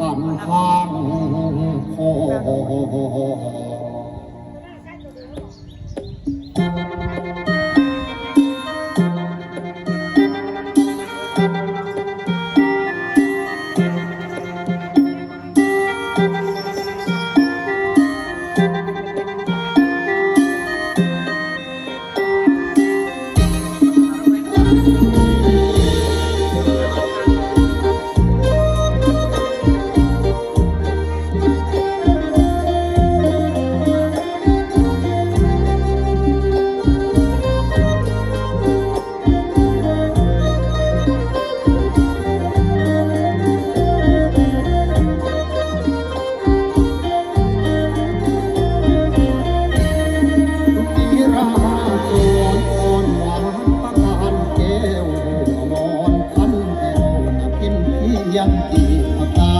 สำคัญโค ยังอีกตา